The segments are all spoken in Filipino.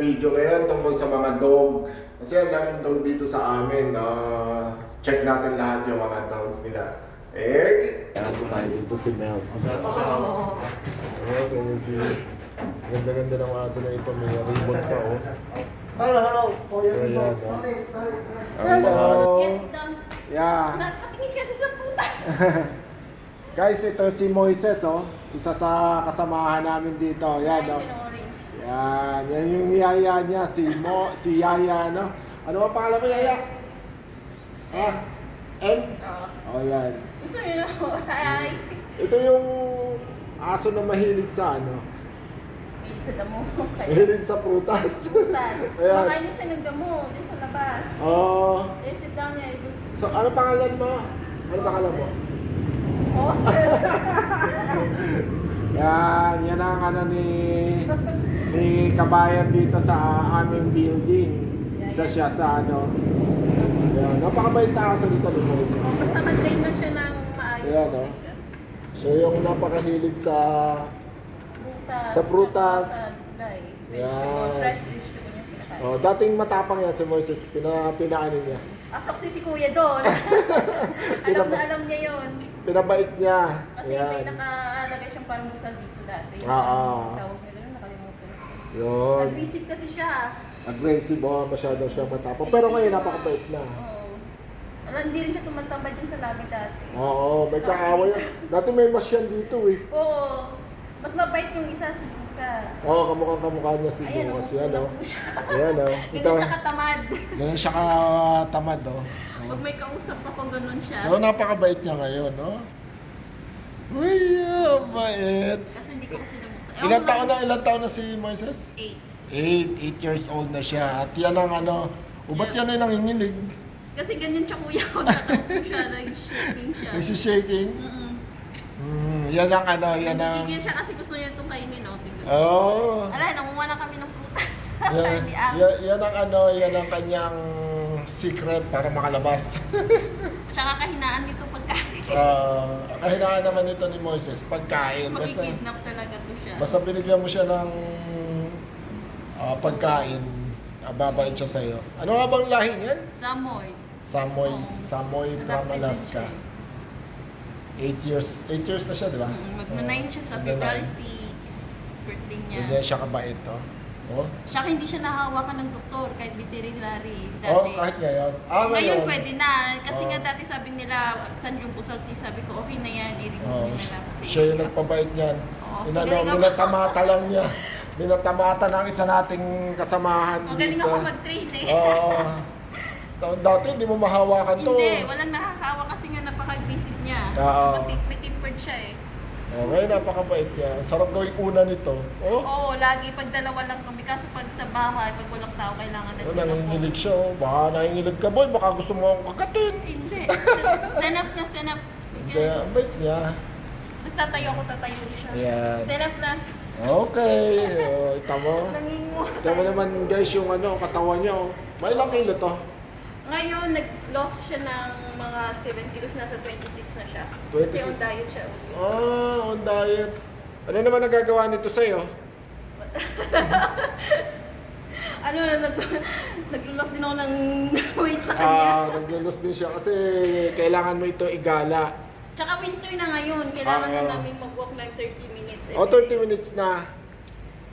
video ngayon tungkol sa mga dog. Kasi ang daming dog dito sa amin. ah, check natin lahat yung mga dogs nila. Egg. Yan po tayo dito si Mel. Oo. Oh, ganyan si... Ganda-ganda ng aso na ito. May ribbon pa, oh. Hello, hello. Oh, po. oh. Sorry. Hello! Idang. Yeah. Nakatingin kasi sa putas. Guys, ito si Moises, oh. Isa sa kasamahan namin dito. Yan, oh. Yan, yan yung yaya niya, si Mo, si Yaya, no? Ano ang pangalan mo, Yaya? Ah, M? Oo. Oh, yan. Gusto niyo na Hi. Ito yung aso na mahilig sa ano? Mahilig sa damo. Kaya Mahilig sa prutas. putas. Ayan. Makain siya ng damo. Dito sa labas. Oh, Eh, sit down niya. so ano pangalan mo? Ano pangalan mo? Moses. Yan, yan ang ano ni ni kabayan dito sa aming building. Isa siya sa ano. Yan, napakabait na aso dito ni Moises. Oh, Basta matrain lang siya ng maayos. Ayan, siya. Siya yung napakahilig sa Prutas. Sa prutas. Sa gulay. Vegetable. Fresh vegetable yung pinakain. Oh, dating matapang yan si Moises, pina, pinaano niya. Pasok si si kuya doon. alam na alam niya yun. Pinabait niya. Kasi may Yan. nakalagay siyang parang busal dito dati. Ah, ah. Tawag nila nun, nakalimutan. Yun. Nag-visit kasi siya. Aggressive, oh, masyado siya matapang. Pero ngayon, napakabait na. Oo. Alam, hindi rin siya tumatambay dyan sa labi dati. Oo, may kaaway. Dati may mas yan dito eh. Oo. Mas mabait yung isa si Luca. Oo, kamukhang kamukha niya si Ayan, Lucas. oh, Yan, oh. Ayan, oh. Ito, Ganyan siya katamad. ganyan siya katamad, oh. Pag may kausap ako, ganun siya. Pero napakabait niya ngayon, no? Uy, ah, bait. Kasi hindi ko kasi namuksa. Ilan taon na, ilan taon na si Moises? Eight. 8, 8 years old na siya. At yan ang ano, o ba't yan ay nanginginig? Kasi ganyan siya kuya. Nakaupo siya, nag-shaking siya. Nagsishaking? Mm-mm. Hmm, yan ang ano, yan ang... Nagigil siya kasi gusto niya itong kainin, no? Tingnan. Oo. Ala, nangunguha na kami ng prutas. yan, Hindi yan, yan ang ano, yan ang kanyang secret para makalabas. Tsaka kahinaan nito pagkain. Ah, kahinaan naman ito ni Moises, pagkain. Basta, Makikidnap talaga to siya. basta binigyan mo siya ng ah, pagkain, ah, babait siya sa'yo. Ano nga bang lahi niyan? Samoy. Samoy, Oo. Samoy from Alaska. siya. 8 years, 8 years na siya, di ba? Mm, Magna-9 siya sa Magna-nine. February 6. Birthday niya. Hindi siya kabait, to. Oh. Tsaka hindi siya nahawakan ng doktor kahit veterinary dati. Oh, kahit ngayon. Ah, Ngayon pwede na. Kasi Oh. nga dati sabi nila, saan yung pusal si sabi ko, okay na yan, i-remove Oh, nila. Kasi siya yung nagpabait niyan. Oo, Inano, minatamata lang niya. Minatamata ng isa nating kasamahan Magaling dito. ako mag-train eh. Oo. Da- Dati hindi mo mahawakan to. Hindi, walang nakakawa kasi nga napaka-aggressive niya. Oo. Mati- May tempered siya eh. Ngayon napakabait niya. Sarap gawing una nito. Oh, Oo, lagi pag dalawa lang kami. Kaso pag sa bahay, pag walang tao, kailangan na oh nanginginig siya. Oh. Baka nanginginig ka boy. Baka gusto mo akong kagatin. Hindi. Stand up na, stand up. Hindi, ang bait niya. Nagtatayo ako, tatayo siya. Ayan. Stand up na. Okay. Oh, ita mo. Nangingo. Ita mo naman guys yung ano, katawan niya. Oh. May ilang kilo to? Ngayon, nag-loss siya ng mga 7 kilos, nasa 26 na siya. Kasi 26. on diet siya. always. Ah, on diet. Ano naman nagagawa nito sa'yo? Ano, nag nag-loss din ako ng weight sa kanya. Ah, naglulus din siya kasi kailangan mo ito igala. Tsaka winter na ngayon, kailangan Ah. na namin mag-walk ng 30 minutes. O, every 30 day. minutes na.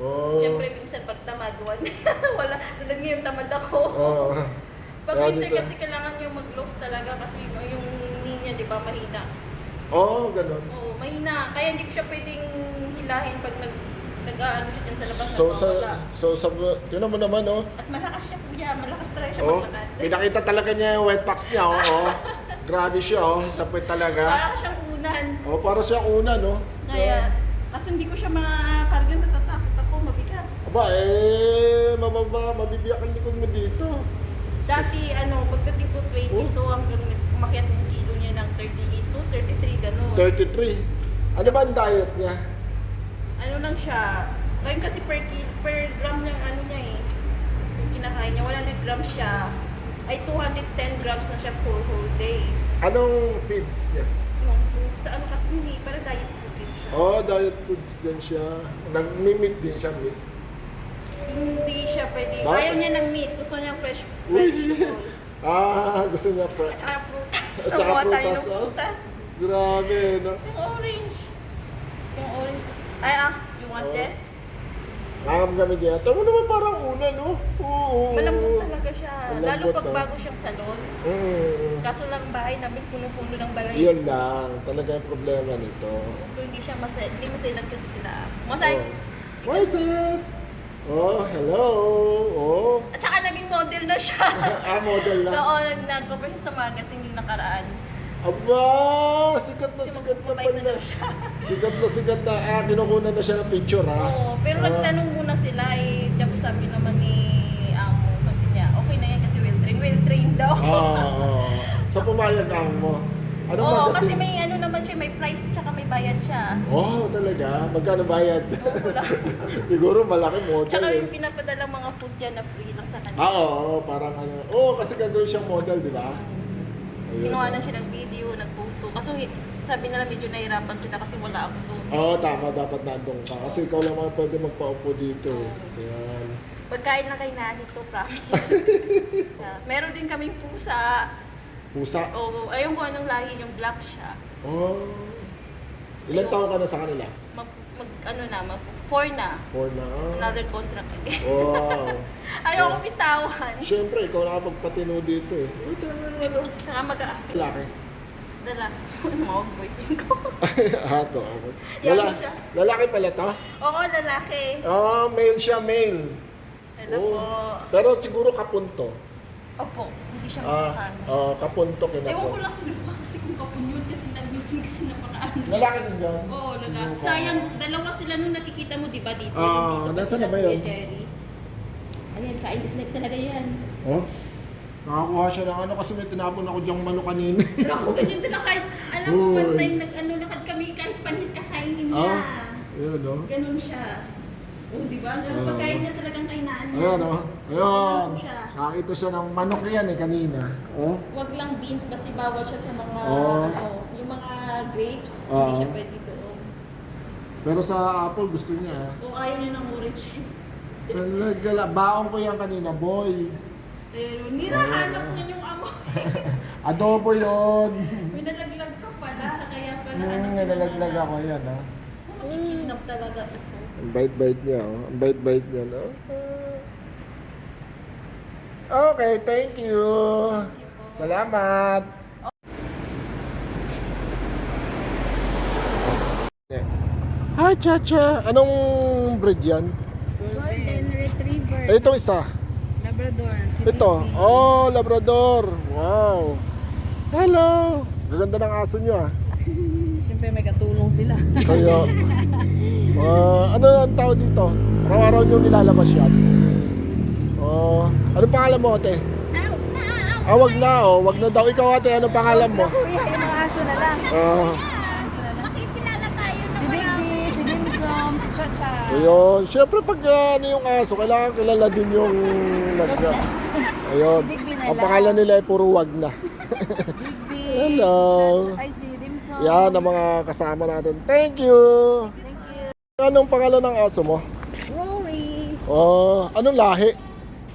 Oh. Siyempre, minsan pag tamad, wala. wala. Tulad ngayon, tamad ako. Oh. Pag Kaya winter dito- kasi kailangan yung mag-loss talaga kasi yung knee niya, di ba, mahina. Oh, ganun. Oo, mahina. Kaya hindi ko siya pwedeng hilahin pag nag nag-aano siya dyan sa labas So, sa, mawala. so, sa, yun naman naman, oh. At malakas siya kuya, malakas talaga siya Oh, maglakad. pinakita talaga niya yung wet packs niya, oh. oh. Grabe siya, oh. Sapit talaga. Para siyang unan. Oh, para siya una, no? Kaya, kaso hindi ko siya makakarga, natatakot ako, mabigat. Aba, eh, mababa, mabibiyak ang likod mo dito. Dati, ano, pagdating ko 22 hanggang umakyat yung kilo niya ng 38 to 33, gano'n. 33. Ano ba ang diet niya? Ano lang siya, ngayon kasi per, kilo, per gram ng ano niya eh, yung kinakain niya, 100 grams siya, ay 210 grams na siya for whole day. Anong feeds niya? Yung, sa ano kasi hindi, para diet food din siya. Oh, diet foods din siya. Nag-meat din siya, meat. Hindi siya pwede. Bakit? Ayaw niya ng meat. Gusto niya fresh vegetable. Ah, gusto niya pre. At saka prutas. At saka mo tayo prutas, ng oh. prutas. Grabe, no? Yung orange. Yung orange. Ay ah, you want Oh. this? Nakakam kami dyan. Tama naman parang una, no? Oo. Malambot talaga siya. Malambot, Lalo pag bago siyang salon. Mm. Kaso lang bahay namin puno-puno ng balay. Yun lang. Talaga yung problema nito. So, hindi siya masaya. Hindi masaya kasi sila. Masaya. Oh. Voices! Oh, hello! Oh. At saka naging model na siya. ah, model na. Oo, nag- nag-cover siya sa magazine yung nakaraan. Aba! Sikat na Kasi sikat na na pala. siya. Sikat na sikat na. Ah, kinukunan na siya ng picture, ha? Oo, pero Ah. nagtanong muna sila eh. Tapos sabi naman ni Amo, sabi niya, okay na yan kasi well-trained. Well-trained daw. Ah, oo. Sa pumayag ang mo. Ano Oo, magazine? kasi may ano naman siya, may price tsaka may bayad siya. Oh, talaga? Magkano bayad? Oo, wala. Siguro malaki model Tsaka eh. yung pinapadalang mga food dyan na free lang sa kanya. Ah, oo, parang ano. Oo, kasi gagawin siyang model, di ba? Ayun. Kinuha na siya ng video, nag-photo. Kaso hi- sabi nila medyo nahirapan sila kasi wala ako doon. Oo, tama. Dapat nandun ka. Kasi ikaw lang ang pwede magpaupo dito. Ayan. Pagkain na kay Nani to, promise. Yeah. Meron din kaming pusa. Pusa. O, ayun ko anong lahi yung black siya. Oh. Ilan taon ka na sa kanila? Mag, mag ano na, mag four na. Four na. Another contract again. Wow. Ayoko bitawan. Siyempre, ikaw na magpatino dito eh. Uy, tama yung ano. Saka mag Laki. Dala. Ano mga boyfriend ko. ah, to. okay. Yan Lala- siya. lalaki pala to? Oo, lalaki. Ah, male siya, male. Hello Oo. po. Pero siguro kapunto. Opo, hindi siya Ah, makakaan. ah, kapunto Ewan ko lang si Lupa kasi kung kapun yun kasi nag-mixing kasi napakaano. Lalaki din yan. Oo, lalaki. Sayang, dalawa sila nung nakikita mo, di ba, dito? Ah, Dito nasaan sila, na ba yun? Kuya Jerry. Ayan, kain isnake talaga yan. Oh? Nakakuha siya ng ano kasi may tinapon ako diyang manok kanina. Pero ako ganyan talaga kahit, alam mo, Uy. one time nag-ano lakad kami kahit panis kakainin niya. Ah, yun oh. Ganun siya. Oh, di ba? Ganun Ah. pagkain niya talagang kainaan niya. Ayan oh. Ayun. Ganun siya. Nakita siya ng manok yan eh kanina. Oh. Wag lang beans kasi bawal siya sa mga, Oh. ano, yung mga grapes, Ah. hindi siya pwede doon. Pero sa apple gusto niya. ah. Kung ayaw niya ng orange. Talaga la. Baong ko yan kanina, boy. Pero nirahanap niya yung amo. Adobo yun. May nalaglag ka pala, kaya pala ano. Hmm, nalalaglag ako yan oh. Makikidnap talaga. Ang bait-bait niya oh. Ang bait-bait niya no. Okay, thank you. Salamat. Hi, Chacha. Anong breed yan? Golden Retriever. Eh, itong isa. Labrador. Si Ito. Bibi. Oh, Labrador. Wow. Hello. Gaganda ng aso niyo ah. Siyempre may katulong sila. Kaya, ah, ano ang tao dito? Araw-araw niyo nilalabas yan. Oh, ano pangalan mo, ate? Ah, wag na, oh. Wag na daw. Ikaw, ate, ano pangalan mo? Kuya, yung mga aso na lang. Ah, Aso na lang. Si Digby, si Dimsum, si Chacha. ayun. Siyempre, pag ano yung aso, kailangan kilala din yung nag... Ayun. Si Digby na Ang lang. pangalan nila ay puro wag na. Digby. Hello. Si Chacha. Ay, si Dimsum. Yan ang mga kasama natin. Thank you. Anong pangalan ng aso mo? Rory. Oh, anong lahi?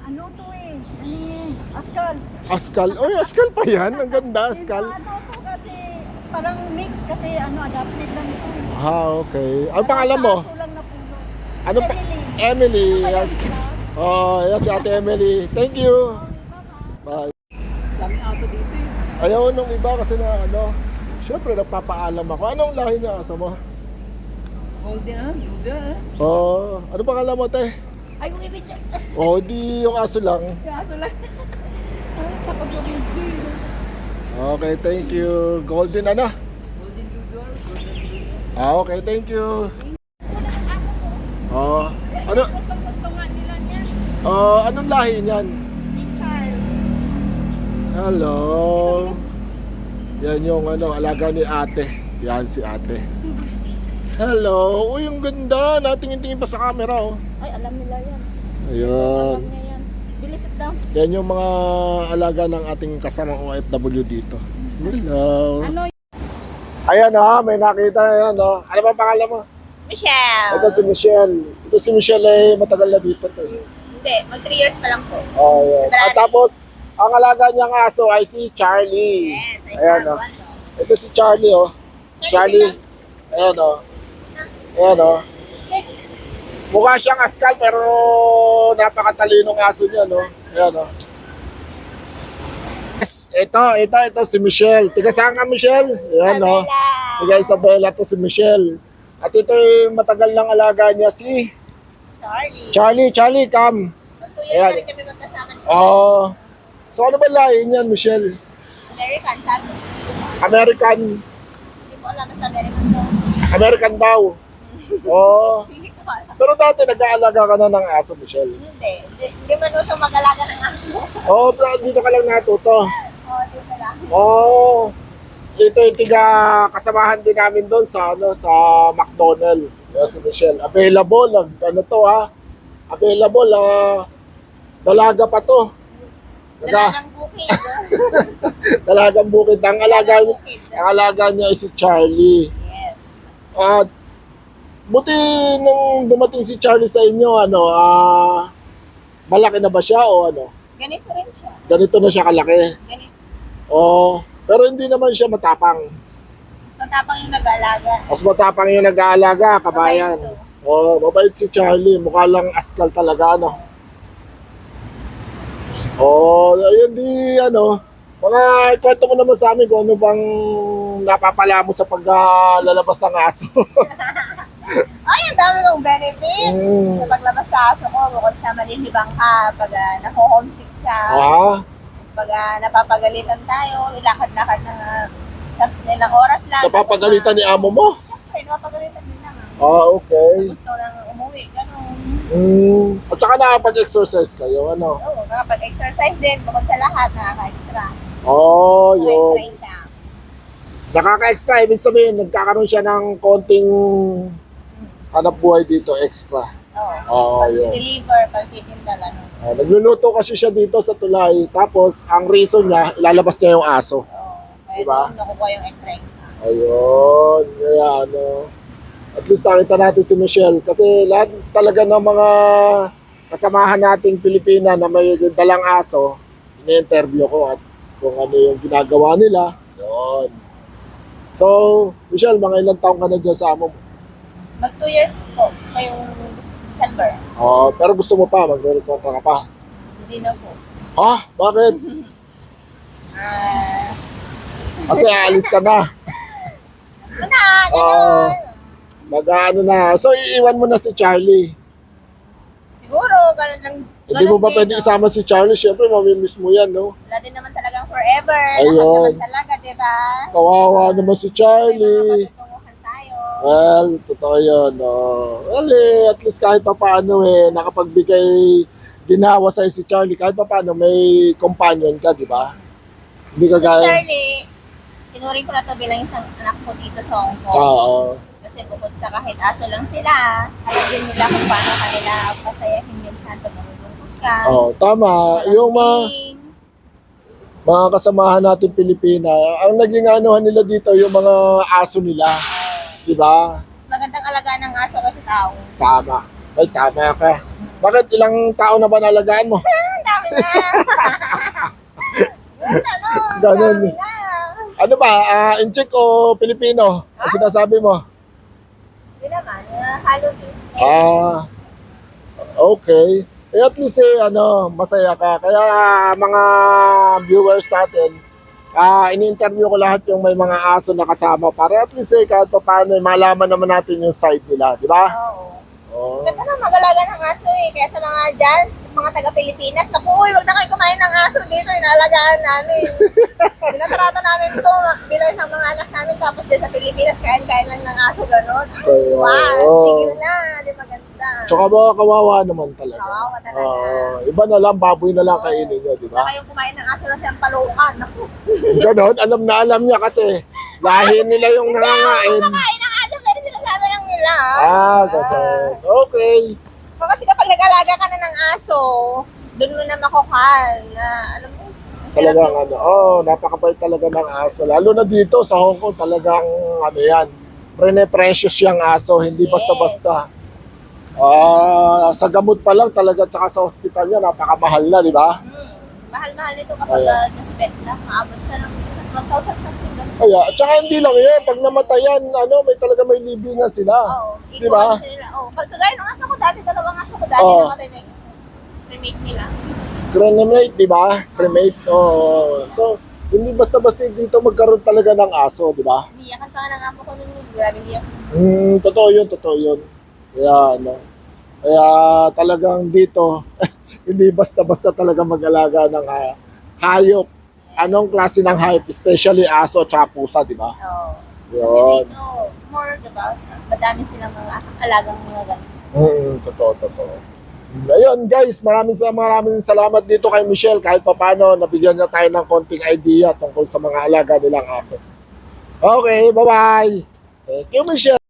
Ano to eh? Ano eh? Askal. Askal. Oy, askal pa yan. Ang ganda, askal. Ano to kasi parang mix kasi ano adapted lang ito. eh. Ah, okay. Ang pangalan mo? Aso lang na. Ano pa? Emily. Emily. Yan. Oh, yan si Ate Emily. Thank you. Bye. Daming aso dito eh. Ayaw nung iba kasi na ano, syempre nagpapaalam ako. Anong lahi ng aso mo? Golden ah, Luga ah. Oh, ano pangalan mo, te? Ay, yung ibig siya. Oh, di yung aso lang. Yung aso lang. Ay, kapag video. Okay, thank you. Golden ano? Golden Doodle, Golden Doodle. Ah, okay, thank you. Ito na ang amo ko. Oh, ano? Gustong gusto nga nila niya. Oh, anong lahi niyan? Big Charles. Hello. Yan yung ano, alaga ni ate. Yan si ate. Hello. Uy, ang ganda. Natingin-tingin pa sa camera, oh. Ay, alam nila yan. Ayun. Alam niya yan. Bilis it down. Yan yung mga alaga ng ating kasamang OFW dito. Hello. Ano Ayan oh, may nakita yan oh. Ano bang pangalan mo? Michelle. Ito si Michelle. Ito si Michelle eh, matagal na dito to. Hindi, mag 3 years pa lang po. Oh. February. At tapos, ang alaga niyang aso ay si Charlie. Yes, I Ayan, oh. one. oh. Ito si Charlie, oh. Charlie. Ayan, oh. Ayan, oh. Mukha siyang askal pero napakatalinong aso niya, no? Ayan, oh. Yes, ito, ito, ito si Michelle. Tiga saan ka, Michelle? Ayan, oh. Isabela. Tiga Isabela to si Michelle. At ito yung matagal ng alaga niya si Charlie. Charlie. Charlie, come. Mag 2 years Ayan. rin kami magkasama ni Oh. So ano ba lahi niyan, Michelle? American, sabi. American, Hindi ko alam sa American to. American daw. Oh. Alam. Pero dati nag-aalaga ka na ng aso, Michelle. Hindi. Hindi, man usang mag-alaga ng aso. Oh, pero dito ka lang natuto. Oo, dito lang. Oh. Ito yung tiga kasamahan din namin doon sa ano sa McDonald. Yes, si Michelle. Available ang ano to ha. Available ah. Dalaga pa to. Daga, Dalagang bukid. dalagang bukid. Ang alaga Bukid. ang alaga niya ay si Charlie. Yes. At buti nung dumating si Charlie sa inyo, ano, ah malaki na ba siya o ano? Ganito rin siya. Ganito na siya kalaki. Ganito. Oh, pero hindi naman siya matapang. Mas matapang yung nag-alaga. Mas matapang yung nag-aalaga, kabayan. Mabait Oh, mabait si Charlie. Mukha lang askal talaga, ano. Oh, ayun di, ano. Mga kwento mo naman sa amin kung ano bang napapala mo sa paglalabas ng aso. Ay, ang dami ng benefits. Mm. Sa paglabas sa aso ko, bukod sa malilibang ka, pag uh, naho-homesick ka, ah, pag ah, napapagalitan tayo, ilakad-lakad ng uh, ilang oras lang. napapagalitan ni amo mo? Siyempre, napapagalitan din lang. Ah, okay. Gusto lang umuwi, ganun. Mm. At saka nakapag-exercise kayo, ano? Oo, nakapag-exercise din, bukod sa lahat, nakaka-extra. Oh, yun. Nakaka-extra, ibig sabihin, nagkakaroon siya ng konting hanap buhay dito, extra. Oo. Oo, yun. Deliver, pagtitinda lang. Ah, nagluluto kasi siya dito sa tulay. Tapos, ang reason niya, ilalabas niya yung aso. Oo. Kaya Diba? doon nakukuha yung extra income. Ayun. Kaya ano, at least nakita natin si Michelle. Kasi lahat talaga ng mga kasamahan nating Pilipina na may dalang aso, ini-interview ko at kung ano yung ginagawa nila. Yun. So, Michelle, mga ilang taong ka na dyan sa amo mo? Mag 2 years po, ngayong December. Oh, pero gusto mo pa, magre-rekontra ka pa. Hindi na po. Ha? Bakit? Ah, Kasi aalis ka na. ano na, Oo. ganun. Mag-ano na. So, iiwan mo na si Charlie. Siguro, ganun lang. Hindi mo ganun ba din, pwede no? isama si Charlie? Siyempre, mamimiss mo yan, no? Wala din naman talagang forever. Ayun. Lahat naman talaga, di ba? Kawawa naman si May mga Charlie. tayo. Well, totoo yun. Oh. Well, eh, at least kahit pa paano eh, nakapagbigay ginawa sa'yo si Charlie, kahit pa paano may companion ka, di ba? Hindi ka gaya. Charlie, tinuring ko na to bilang isang anak ko dito sa Hong Kong. Oo. Kasi bukod sa kahit aso lang sila, alam din nila kung paano kanila pasayahin minsan pag nalulungkot ka. Oh, tama. Yung mga, mga kasamahan natin Pilipina, ang naging anuhan nila dito, yung mga aso nila. Di ba? Mas magandang alagaan ng aso kasi tao. Tama. Ay, tama ka. Bakit ilang tao na ba nalagaan mo? Ang dami na. Ano, ang Ganun. dami na. Ano ba? ah Incheck o Pilipino? Ang sinasabi mo? Yun naman, uh, Halloween. Ah, okay. Eh, at least eh, ano, masaya ka. Kaya mga viewers natin, ah ini-interview ko lahat yung may mga aso na kasama para at least eh, kahit pa paano, eh, malaman naman natin yung side nila, di ba? Oo. Oh. Ganda na mag-alaga ng aso eh. Kaya sa mga dyan, mga taga-Pilipinas, naku, uy, wag na kayo kumain ng aso dito, inalagaan namin. Pinatrata namin to bilang isang mga anak namin, tapos din sa Pilipinas, kain-kain lang ng aso, gano'n. Wow, oo. tigil na, di maganda. Tsaka ba kawawa naman talaga. Kawawa talaga. Oo. iba na lang, baboy na lang kainin nyo, di na ba? kayong kumain ng aso na siyang palukan. Naku, Ganon, alam na alam niya kasi lahi nila yung nangangain. kumain ng aso, pero sinasabi lang nila. Ah, ganon. Okay. Kasi kapag nag-alaga ka na ng aso, doon mo na makukal na, alam mo, Talagang ano, oh, napakabait talaga ng aso. Lalo na dito sa Hong Kong, talagang ano yan, prene-precious yung aso, hindi basta-basta. Ah, sa gamot pa lang talaga tsaka sa ospital niya napakamahal na, di ba? Hmm. Mahal-mahal ito kapag Ayan. uh, nasa lang. Maabot siya ng 1,000 something. Kaya, at saka hindi lang yun, pag namatayan, ano, may talaga may libingan sila. Oo. Di ba? Sila. Oo. Pag kagaya ng aso ko dati, dalawang aso ko dati, Oo. namatay na isa. Remake nila. Cremate, di ba? Cremate, oh. So, hindi basta-basta dito magkaroon talaga ng aso, di ba? Niyakan pa nga ng amo ko nun. Grabe niyak. Hmm, totoo yun, totoo yun. Kaya, ano, kaya talagang dito, hindi basta-basta talaga mag-alaga ng ah, hayop. Anong klase ng hayop, especially aso at pusa, di ba? Oo. Yun. Kasi more, diba? Madami silang mga alagang mga ganun. Mm, totoo, totoo. Ayun guys, maraming sa maraming salamat dito kay Michelle kahit papano nabigyan niya tayo ng konting idea tungkol sa mga alaga nilang aso. Okay, bye-bye. Thank you, Michelle.